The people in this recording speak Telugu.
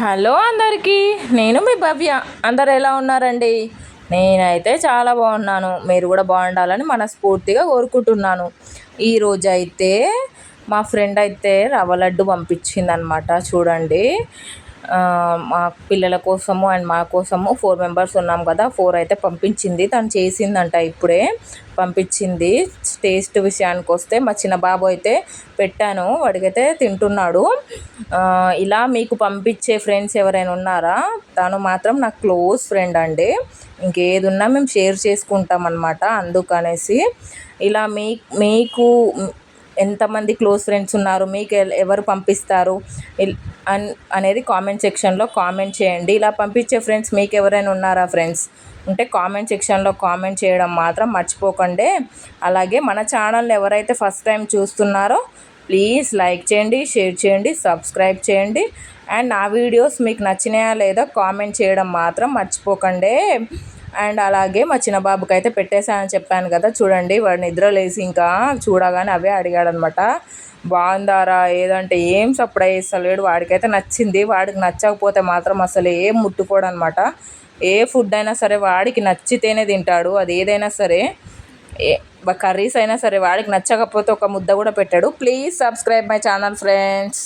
హలో అందరికీ నేను మీ భవ్య. అందరు ఎలా ఉన్నారండి? నేనైతే చాలా బాగున్నాను. మీరు కూడా బాగుండాలని మనస్ఫూర్తిగా కోరుకుంటున్నాను. ఈరోజు అయితే మా ఫ్రెండ్ అయితే రవ్వ లడ్డు పంపించిందనమాట చూడండి. మా పిల్లల కోసము అండ్ మా కోసము ఫోర్ మెంబర్స్ ఉన్నాం కదా. ఫోర్ అయితే పంపించింది. తను చేసిందంట ఇప్పుడే పంపించింది. టేస్ట్ విషయానికి వస్తే మా చిన్న బాబు అయితే పెట్టాను వాడికైతే తింటున్నాడు. ఇలా మీకు పంపించే ఫ్రెండ్స్ ఎవరైనా ఉన్నారా? తను మాత్రం నాకు క్లోజ్ ఫ్రెండ్ అండి. ఇంకేది ఉన్నా మేము షేర్ చేసుకుంటాం అనమాట అందుకనేసి. ఇలా మీ మీకు ఎంతమంది క్లోజ్ ఫ్రెండ్స్ ఉన్నారు? మీకు ఎవరు పంపిస్తారు? అన్ అనేది కామెంట్ సెక్షన్లో కామెంట్ చేయండి. ఇలా పంపించే ఫ్రెండ్స్ మీకు ఎవరైనా ఉన్నారా ఫ్రెండ్స్? ఉంటే కామెంట్ సెక్షన్లో కామెంట్ చేయడం మాత్రం మర్చిపోకండి. అలాగే మన ఛానల్ని ఎవరైతే ఫస్ట్ టైం చూస్తున్నారో ప్లీజ్ లైక్ చేయండి షేర్ చేయండి సబ్స్క్రైబ్ చేయండి. అండ్ నా వీడియోస్ మీకు నచ్చినాయా లేదా కామెంట్ చేయడం మాత్రం మర్చిపోకండి. అండ్ అలాగే మా చిన్న బాబుకి అయితే పెట్టేశానని చెప్పాను కదా చూడండి వాడు నిద్ర లేసి ఇంకా చూడగానే అవే అడిగాడనమాట. బాగుందారా ఏదంటే ఏం సప్లై చేస్తలేడు వాడికైతే నచ్చింది వాడికి నచ్చకపోతే మాత్రం అసలు ఏం ముట్టుకోడు అనమాట ఏ ఫుడ్ అయినా సరే వాడికి నచ్చితేనే తింటాడు అది ఏదైనా సరే కర్రీస్ అయినా సరే వాడికి నచ్చకపోతే ఒక ముద్ద కూడా పెట్టాడు. Please subscribe my channel friends.